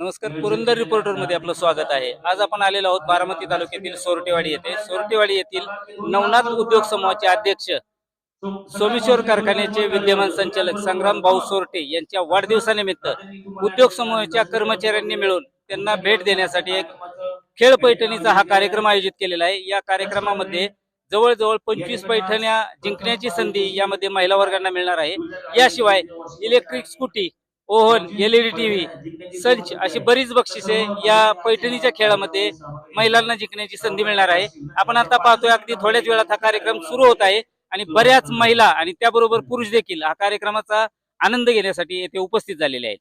नमस्कार पुरंदर रिपोर्टरमध्ये आपलं स्वागत आहे. आज आपण आलेलो आहोत बारामती तालुक्यातील सोरटेवाडी येथे. सोरटेवाडी येथील नवनाथ उद्योग समूहाचे अध्यक्ष सोमेश्वर कारखान्याचे विद्यमान संचालक संग्राम भाऊ सोरटे यांच्या वाढदिवसानिमित्त उद्योग समूहाच्या कर्मचाऱ्यांनी मिळून त्यांना भेट देण्यासाठी एक खेळ पैठणीचा हा कार्यक्रम आयोजित केलेला आहे. या कार्यक्रमामध्ये जवळजवळ पंचवीस पैठण्या जिंकण्याची संधी यामध्ये महिला वर्गांना मिळणार आहे. याशिवाय इलेक्ट्रिक स्कूटी ओहन एलईडी टीव्ही सर्च अशी बरीच बक्षिसे या पैठणीच्या खेळामध्ये महिलांना जिंकण्याची संधी मिळणार आहे. आपण आता पाहतोय अगदी थोड्याच वेळात हा कार्यक्रम सुरू होत आहे आणि बऱ्याच महिला आणि त्याबरोबर पुरुष देखील हा कार्यक्रमाचा आनंद घेण्यासाठी येथे उपस्थित झालेले आहेत.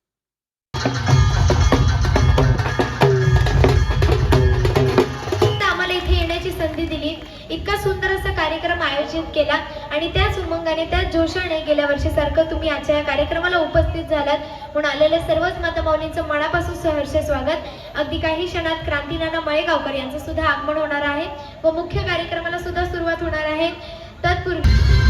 इतका सुंदर असा कार्यक्रम आयोजित केला. आणि त्याच उमंगाने त्याच जोशाने गेल्या वर्षीसारखं तुम्ही आजच्या या कार्यक्रमाला उपस्थित झालात. म्हणून आलेल्या सर्वच मातामाऊलींचं मनापासून सहर्ष स्वागत. अगदी काही क्षणात क्रांतीनाना मळेगावकर यांचं सुद्धा आगमन होणार आहे. व मुख्य कार्यक्रमाला सुद्धा सुरुवात होणार आहे. तत्पूर्वी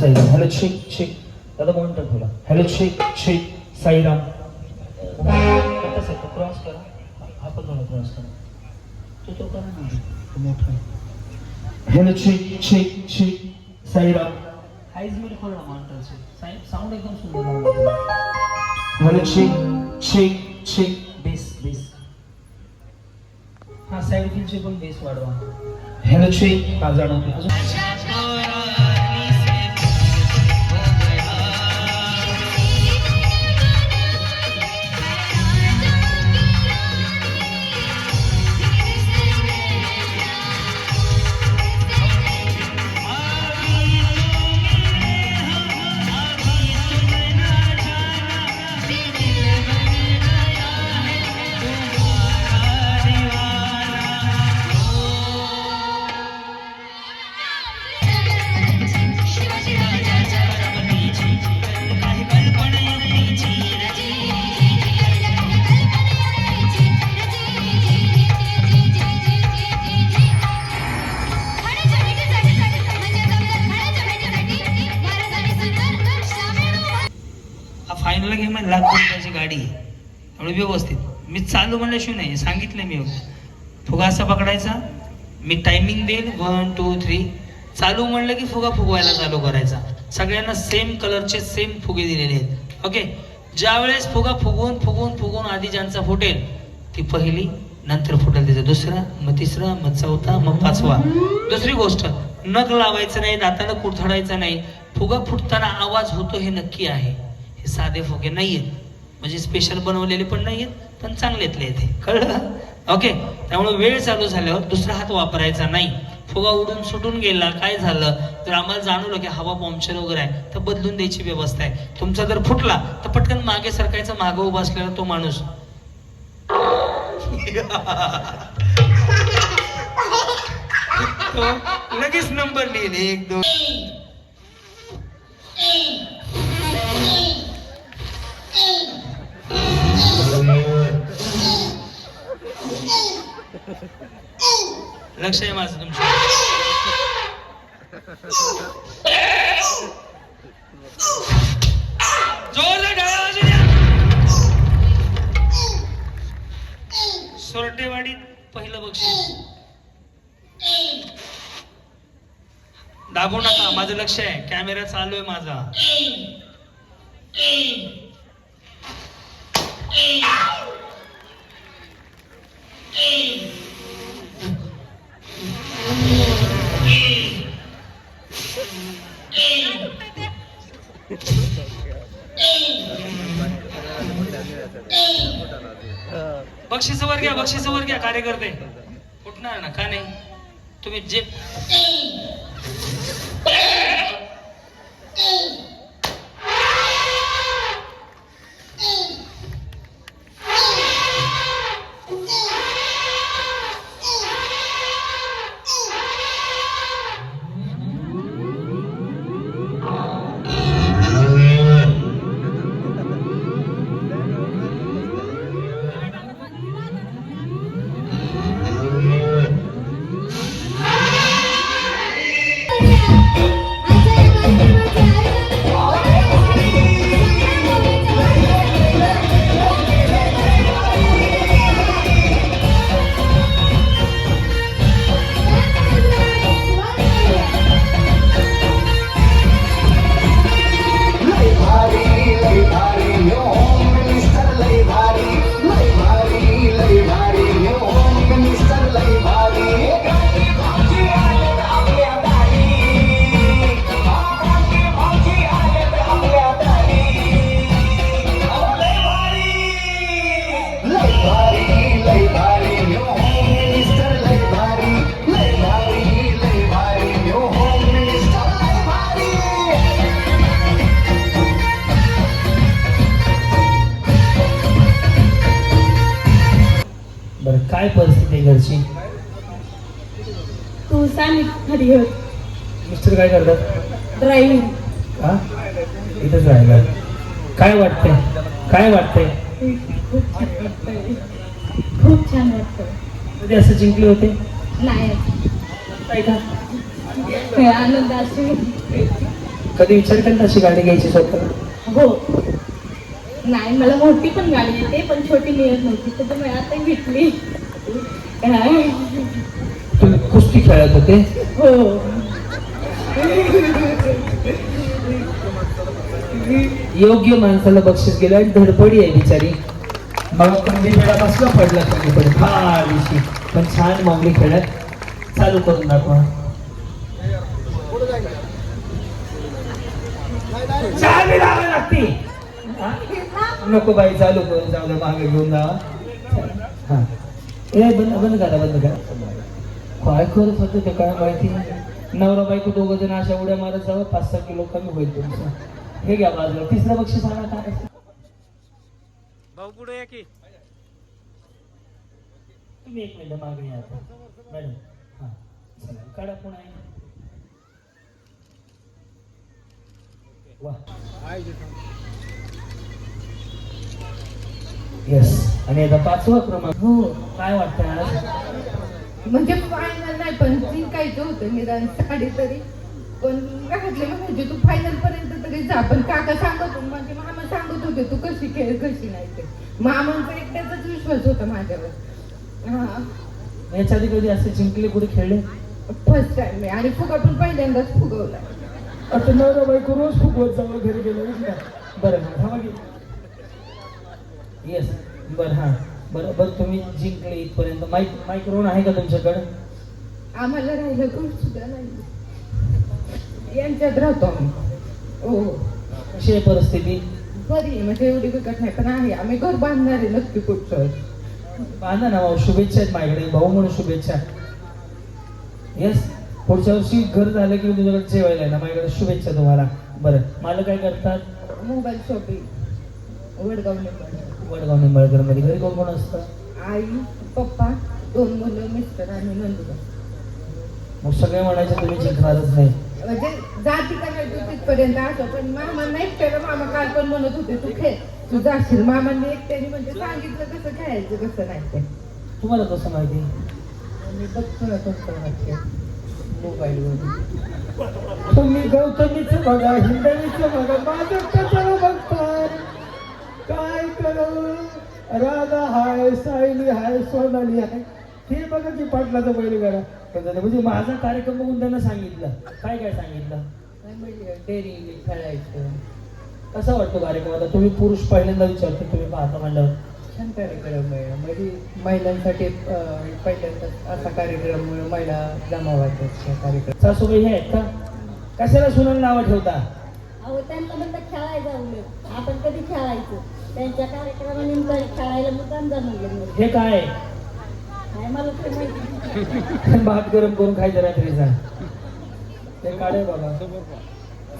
साईराम. हॅलो शेक शेक दादा मॉनिटर ठेवला हॅलो शेक शेक साईराम. आता सर क्रॉस करा. हा पण थोडा क्रॉस करा. तो तो करा ना. तो मोठा. Hello check check Sairam. Highs mid खोला मॉनिटरचे साऊंड एकदम सुंदर hello check check check bass bass हा साईड फिलचे पण बेस वाढवा. हॅलो शेक हा जाणवतो फायनल गेम लाख रुपयाची गाडी. त्यामुळे व्यवस्थित. मी चालू म्हणल्याशिवाय नाही सांगितलं मी फुगा असा पकडायचा. मी टायमिंग देईल. वन टू थ्री चालू म्हणलं की फुगा फुगवायला चालू करायचा. सगळ्यांना सेम कलरचे सेम फुगे दिलेले आहेत. ओके ज्यावेळेस फुगा फुगवून फुगवून फुगवून आधी ज्यांचा फुटेल ती पहिली नंतर फुटेल त्याचा दुसरा मग तिसरा मग चौथा मग पाचवा. दुसरी गोष्ट नग लावायचं नाही दाताला कुरथडायचं नाही. फुगा फुटताना आवाज होतो हे नक्की आहे. साधे फुगे नाहीयेत. म्हणजे स्पेशल बनवलेले पण नाहीयेत पण चांगलेतले आहेत कळलं? ओके त्यामुळे वेळ चालू झाल्यावर दुसरा हात वापरायचा नाही. फुगा उडून सुटून गेला काय झालं? तर आम्हाला जाणवलं की हवा पंक्चर वगैरे आहे तर बदलून द्यायची व्यवस्था आहे. तुमचा जर फुटला तर पटकन मागे सरकायचा मागं उभा असलेला तो माणूस. लगेच नंबर लिहिले एक दोन. लक्ष आहे माझं तुमचं. द्या. सोरटेवाडीत पहिलं बक्षीस. दाबू नका माझं लक्ष आहे. कॅमेरा चालू आहे माझा. बक्षीस वर घ्या बक्षीस वर घ्या कार्यकर्ते. उठणार ना का नाही? तुम्ही जे काय परिस्थिती आहे घरची? तू सांग मिस्टर काय करतात? ड्रायव्हिंग हा इथंच राहिला काय वाटतंय? काय वाटतंय? खूप छान वाटतंय. खूप छान वाटतं कधी असं जिंकले होते? नाही. काय का? हे आनंद असे कधी विचार केला अशी गाडी घ्यायची स्वतः हो. नाही मला मोठी पण गाडी येते पण छोटी मिळत नव्हती तर मी आता घेतली? तुम्ही कुस्ती खेळत होते? हो. योग्य माणसाला बक्षीस गेलं आणि धडपडी आहे बिचारी. मग कंदी पेडा कसला पडला कंदी पेडा हा पण छान मामली खेळत. चालू करून दाखवा. लागते? नको बाई चालू करून जाऊ मागे घेऊन जावा हा. ए बंद बंद करा बंद करा. काय करत होते ते काय माहिती? नवरा बायको दोघं जण अशा उड्या मारत जावं पाच सहा किलो कमी होईल तुमचं. हे घ्या बाजूला. तिसरं बक्षीस आणा काय भाऊ पुढे या की? तुम्ही एक मिनिट मागे या आता. मॅडम हा. चला काढा पुन्हा वा. येस आणि आता पाचवा क्रमांक. हो काय वाटतंय आज? म्हणजे फायनल नाही पण जिंकायचं होतं निदान साडी तरी. पण घातले म्हणायचे तू फायनल पर्यंत तरी जा. पण काका सांगत होते म्हणजे मामा सांगत होते तू कशी खेळ कशी नाही ते मामांचा एकट्याचाच विश्वास होता माझ्यावर. हा. याच्या आधी कधी असे जिंकले कुठे खेळले? फर्स्ट टाइम मी आणि फुगा पण पहिल्यांदाच फुगवला. आता नवरा बायको रोज फुगवत जावं घरी गेलो बरं हा थांबा येस बरं हां. बरं बरं तुम्ही जिंकले इथपर्यंत. माईक माईक रोन आहे का तुमच्याकडे? आम्हाला राहिलं कोण सुद्धा नाही. यांच्यात राहतो आम्ही. हो. कशी आहे परिस्थिती? बरी आहे म्हणजे एवढी बिकट नाही पण आहे. आम्ही घर बांधणार आहे नक्की पुढच्या वर्षी. बांधा ना भाऊ शुभेच्छा आहेत माझ्याकडे. भाऊ म्हणून शुभेच्छा. येस पुढच्या वर्षी घर झालं की मी तुझ्याकडे जेवायला ना? माझ्याकडे शुभेच्छा तुम्हाला. बरं. मला काय करतात? Mobile shopping. वडगाव निंबाळ वडगाव निंबाळकरमध्ये घरी कोण कोण असतं? आई पप्पा दोन मुलं मिस्टर आणि नंदुबा मग सगळे म्हणायचे तुम्ही जिंकणारच नाही. म्हणजे जाती तिथपर्यंत असं पण मामा काल पण म्हणत होते तू खेळ तू जाशील. मामांनी एकट्याने म्हणजे सांगितलं कसं खेळायचं कसं नाही ते. तुम्हाला कसं माहिती? मी बघतो ना तुमचं वाक्य. मोबाईलवर तुम्ही गौतमीचं बघा हिंदवीचं बघा माझं कशाला बघताय काय करू राधा हाय सायली हाय सोनाली हाय. ते बघा की पाटलाचं बैल करा पण त्याने म्हणजे माझा कार्यक्रम बघून त्यांना सांगितलं. काय काय सांगितलं? डेअरी खेळायचं. कसा वाटतो कार्यक्रम? आता तुम्ही पुरुष पहिल्यांदा विचारतो तुम्ही पाहता म्हणल्यावर. छान कार्यक्रम आहे. म्हणजे महिलांसाठी पहिल्यांदा असा कार्यक्रम महिला जमा व्हायचा कार्यक्रम. सासूबाई हे आहेत का? कशाला सुनाला नावं ठेवता? अहो त्यांना म्हणलं खेळायचं आपण कधी खेळायचं? त्यांच्या कार्यक्रमानिमित्त खेळायला मुद्दाम जमवलं मी हे काय? काय मला ते माहिती भात गरम करून खायचं रात्रीचा ते काढे बाबा.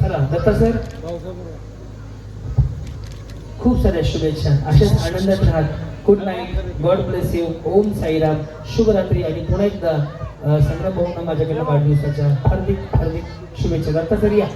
चला दत्ता सर. खूप साऱ्या शुभेच्छा. अशाच आनंदात राहत. Good night God bless you Om Sairam. शुभरात्री आणि पुन्हा एकदा संग्राम भाऊंना माझ्याकडे वाढदिवसाच्या हार्दिक हार्दिक शुभेच्छा. दत्ता सर या.